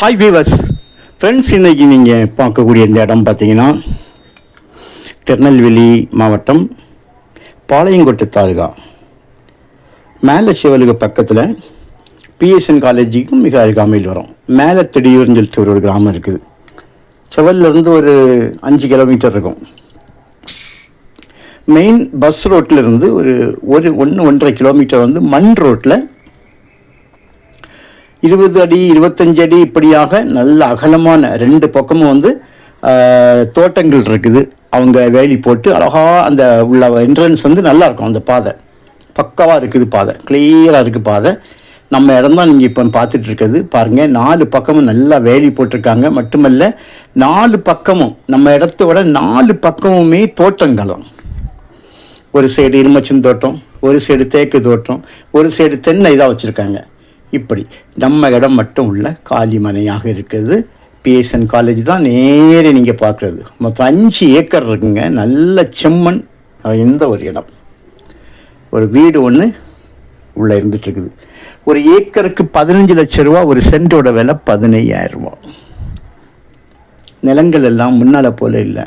Hi viewers friends இன்றைக்கி நீங்கள் பார்க்கக்கூடிய இந்த இடம் பார்த்தீங்கன்னா திருநெல்வேலி மாவட்டம் பாளையங்கோட்டை தாலுகா. மேலே சிவலுக்கு பக்கத்தில் பிஎஸ்என் காலேஜுக்கும் மிக அருகாமையில் வரும். மேலே திடீர்னு சொல்லிட்டு ஒரு கிராமம் இருக்குது. செவல்லேருந்து ஒரு அஞ்சு கிலோமீட்டர் இருக்கும். மெயின் பஸ் ரோட்டில் இருந்து ஒரு ஒரு ஒன்று ஒன்றரை கிலோமீட்டர் வந்து மண் ரோட்டில் இருபது அடி இருபத்தஞ்சு அடி இப்படியாக நல்ல அகலமான ரெண்டு பக்கமும் வந்து தோட்டங்கள் இருக்குது. அவங்க வேலி போட்டு அழகாக அந்த உள்ள என்ட்ரன்ஸ் வந்து நல்லா இருக்கும் அந்த பாதை. பக்காவாக இருக்குது பாதை. கிளியராக இருக்குது பாதை. நம்ம இடம் தான் நீங்கள் இப்போ பார்த்துட்டு இருக்குது பாருங்கள் நாலு பக்கமும் நல்லா வேலி போட்டிருக்காங்க. மட்டுமல்ல நாலு பக்கமும் நம்ம இடத்தோட நாலு பக்கமுமே தோட்டங்களும். ஒரு சைடு இருமச்சம் தோட்டம் ஒரு சைடு தேக்கு தோட்டம் ஒரு சைடு தென்னை இதாக வச்சுருக்காங்க. இப்படி. நம்ம இடம் மட்டும் உள்ள காலி மனையாக இருக்குது பிஎஸ்என் காலேஜ் தான் நேரே நீங்கள் பார்க்குறது. மொத்தம் அஞ்சு ஏக்கர் இருக்குங்க. நல்ல செம்மண் எந்த ஒரு இடம். ஒரு வீடு ஒன்று உள்ளே இருந்துகிட்ருக்குது ஒரு ஏக்கருக்கு பதினஞ்சு லட்ச ரூபா ஒரு சென்ட்டோட விலை பதினையாயிரம் ரூபா. நிலங்கள் எல்லாம் முன்னால் போல இல்லை.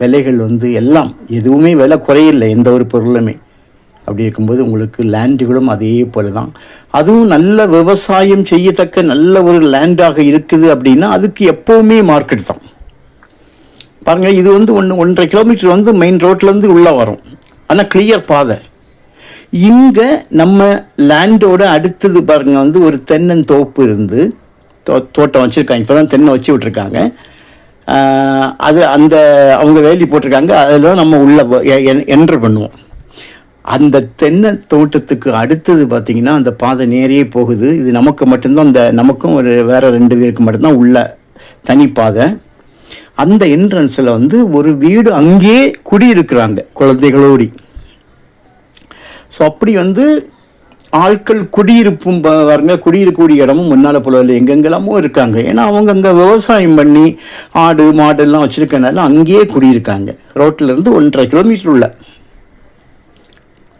விலைகள் வந்து எல்லாம் எதுவுமே விலை குறையில்லை எந்த ஒரு பொருளுமே. அப்படி இருக்கும்போது உங்களுக்கு லேண்டுகளும் அதே போல தான் அதுவும் நல்ல விவசாயம் செய்யத்தக்க நல்ல ஒரு லேண்டாக இருக்குது அப்படின்னா அதுக்கு எப்போவுமே மார்க்கெட் தான். பாருங்கள் இது வந்து ஒன்று ஒன்றரை கிலோமீட்டர் வந்து மெயின் ரோட்லேருந்து உள்ளே வரும். ஆனால் கிளியர் பாதை. இங்கே நம்ம லேண்டோட அடுத்தது பாருங்கள் வந்து ஒரு தென்னன் தோப்பு இருந்து தோ தோட்டம் வச்சுருக்காங்க. இப்போ தான் தென்னை வச்சு விட்ருக்காங்க அது அந்த அவங்க வேலி போட்டிருக்காங்க. அதில் தான் நம்ம உள்ளே என்ட்ரு பண்ணுவோம். அந்த தென்னை தோட்டத்துக்கு அடுத்தது பார்த்திங்கன்னா அந்த பாதை நேரே போகுது. இது நமக்கு மட்டும்தான் அந்த நமக்கும் ஒரு வேற ரெண்டு பேருக்கு மட்டும்தான் உள்ள தனி பாதை. அந்த என்ட்ரன்ஸில் வந்து ஒரு வீடு அங்கேயே குடியிருக்கிறாங்க குழந்தைகளோடி ஸோ அப்படி வந்து ஆட்கள் குடியிருப்பும் ப- பாருங்க குடியிருக்கக்கூடிய இடமும் முன்னால் புலவில் எங்கெங்கெல்லாமோ இருக்காங்க. ஏன்னா அவங்க அங்கே விவசாயம் பண்ணி ஆடு மாடெல்லாம் வச்சுருக்கனால அங்கேயே குடியிருக்காங்க. ரோட்டில் இருந்து ஒன்றரை கிலோமீட்டர் உள்ள.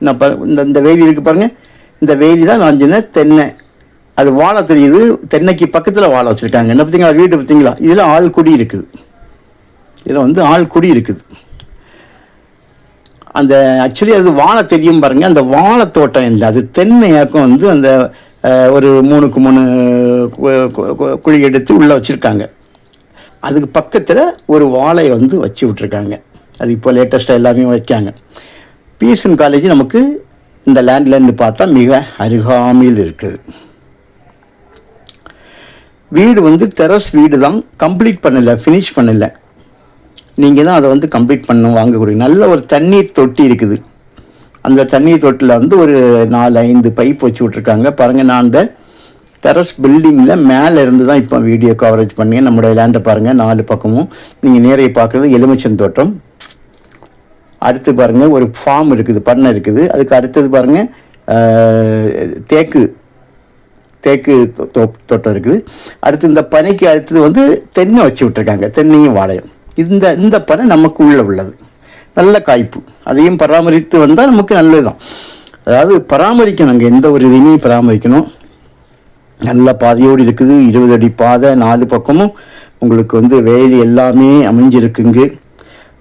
நான் இந்த இந்த வேலி இருக்குது பாருங்கள் இந்த வேலி தான் நான் தென்னை. அது வாழை தெரியுது. தென்னைக்கு பக்கத்தில் வாழை வச்சுருக்காங்க. என்ன பார்த்தீங்களா? வீடு பார்த்தீங்களா? இதில் ஆள் குடி இருக்குது. இதில் வந்து ஆள் குடி இருக்குது. அந்த ஆக்சுவலி அது வாழை தெரியும் பாருங்கள் அந்த வாழை தோட்டம் இல்லை. அது தென்னையாக்கும் வந்து அந்த ஒரு மூணுக்கு மூணு குழி எடுத்து உள்ளே வச்சுருக்காங்க. அதுக்கு பக்கத்தில் ஒரு வாழை வந்து வச்சு விட்ருக்காங்க அது இப்போ லேட்டஸ்ட்டாக எல்லாமே வைக்காங்க. பிஎஸ்என் காலேஜ் நமக்கு இந்த லேண்ட்லேருந்து பார்த்தா மிக அருகாமையில் இருக்குது. வீடு வந்து டெரஸ் வீடு தான். கம்ப்ளீட் பண்ணலை ஃபினிஷ் பண்ணலை. நீங்கள் தான் அதை வந்து கம்ப்ளீட் பண்ண வாங்கக்கூடிய. நல்ல ஒரு தண்ணீர் தொட்டி இருக்குது. அந்த தண்ணீர் தொட்டியில் வந்து ஒரு நாலு ஐந்து பைப் வச்சு விட்ருக்காங்க பாருங்கள் நான் அந்த டெரஸ் பில்டிங்கில் மேலே இருந்து தான் இப்போ வீடியோ கவரேஜ் பண்ணி நம்மளுடைய லேண்டை பாருங்கள் நாலு பக்கமும். நீங்கள் நேரையை பார்க்குறது எலுமிச்சம் தோட்டம். அடுத்து பாருங்கள் ஒரு ஃபார்ம் இருக்குது பண்ணை இருக்குது. அதுக்கு அடுத்தது பாருங்கள் தேக்கு தேக்கு தோ- தோட்டம் இருக்குது. அடுத்து இந்த பனைக்கு அடுத்தது வந்து தென்னை வச்சு விட்ருக்காங்க தென்னையும் வாழையும். இந்த இந்த பனை நமக்கு உள்ளே உள்ளது. நல்ல காய்ப்பு. அதையும் பராமரித்து வந்தால் நமக்கு நல்லது தான் அதாவது பராமரிக்கணும் அங்கே எந்த ஒரு இதையுமே பராமரிக்கணும். நல்ல பாதையோடு இருக்குது. இருபது அடி பாதை நாலு பக்கமும் உங்களுக்கு வந்து வேலி எல்லாமே அமைஞ்சிருக்குங்க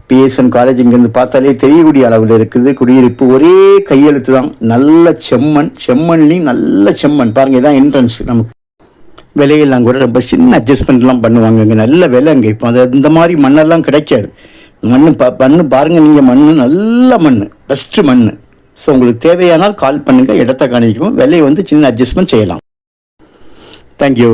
பிஎஸ்என் காலேஜ் இங்கேருந்து பார்த்தாலே தெரியக்கூடிய அளவில் இருக்குது. குடியிருப்பு ஒரே கையெழுத்து தான். நல்ல செம்மண் செம்மண்லேயும் நல்ல செம்மண். பாருங்கள் இதான் என்ட்ரன்ஸ் நமக்கு. விலையெல்லாம் கூட ரொம்ப சின்ன அட்ஜஸ்ட்மெண்ட்லாம் பண்ணுவாங்க இங்கே. நல்ல விலை இங்கே இப்போ அது இந்த மாதிரி மண்ணெல்லாம் கிடைக்காது. மண் ப மண் பாருங்கள் நீங்கள் மண் நல்ல மண் பெஸ்ட்டு மண் ஸோ உங்களுக்கு தேவையானால் கால் பண்ணுங்கள் இடத்த காணிக்கும் விலையை வந்து சின்ன அட்ஜஸ்ட்மெண்ட் செய்யலாம். தேங்க்யூ